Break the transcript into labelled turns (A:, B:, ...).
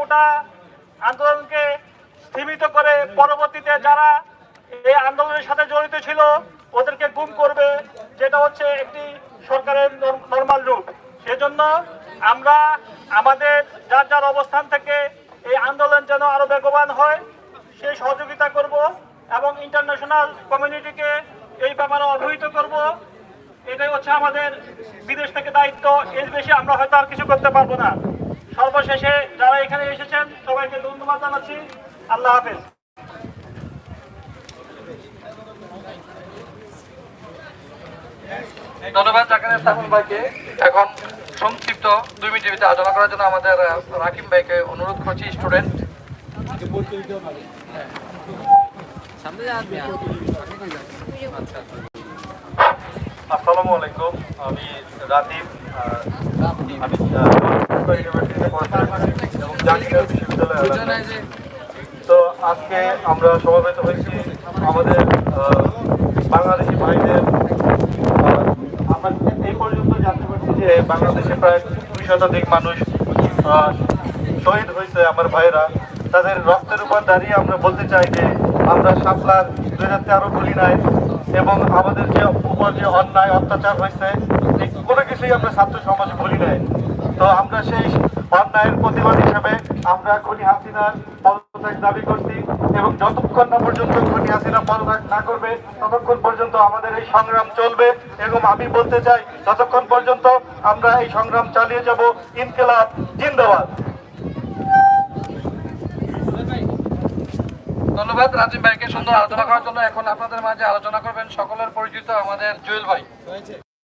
A: কোটা আন্দোলনকে স্থিমিত করে পরবর্তীতে যারা এই আন্দোলনের সাথে জড়িত ছিল, ওদেরকে গুম করবে, যেটা হচ্ছে একটি সরকারের নর্মাল রূপ সেজন্য আমরা আমাদের যার যার অবস্থান থেকে এই আন্দোলন যেন আরও বেগবান হয় সেই সহযোগিতা করব এবং ইন্টারন্যাশনাল কমিউনিটিকে এই ব্যাপারে অবহিত করব। এটাই হচ্ছে আমাদের বিদেশ থেকে দায়িত্ব। এর বেশি আমরা হয়তো আর কিছু করতে পারব না। সর্বশেষে এখানে এসেছেন সবাইকে ধন্যবাদ জানাচ্ছি। আল্লাহ হাফেজ।
B: ধন্যবাদ জাকারিয়া সাহুন ভাইকে। এখন সংক্ষিপ্ত দুই মিনিটের ভিতরে আলোচনা করার জন্য আমাদের রাকিম ভাইকে অনুরোধ করছি স্টুডেন্ট।
C: আসসালামু আলাইকুম আমি রাতিব আহ, আমি তো আজকে আমরা সমাবেত হয়েছি আমাদের বাংলাদেশি ভাইদের আমরা এই পর্যন্ত জানতে পারছি যে বাংলাদেশে প্রায় দুই শতাধিক মানুষ শহীদ হয়েছে আমার ভাইরা তাদের রক্তের উপর দাঁড়িয়ে আমরা বলতে চাই যে আমরা শাপলার দুই হাজার তেরো বলি নাই এবং আমাদের যে উপর যে অন্যায়, অত্যাচার হয়েছে কোনো কিছুই আমরা ছাত্র সমাজে বলি নাই। তো আমরা সেই অন্যায়ের প্রতিবাদ হিসেবে আমরা খনি হাসিনার পদত্যাগ দাবি করছি এবং যতক্ষণ না পর্যন্ত খনি হাসিনা পদত্যাগ না করবে, ততক্ষণ পর্যন্ত আমাদের এই সংগ্রাম চলবে এবং আমি বলতে চাই, ততক্ষণ পর্যন্ত আমরা এই সংগ্রাম চালিয়ে যাব ইনকেলাব জিন্দাবাদ।
B: ধন্যবাদ রাজীব ভাইকে সুন্দর আলোচনা করার জন্য। এখন আপনাদের মাঝে আলোচনা করবেন সকলের পরিচিত আমাদের জুয়েল ভাই।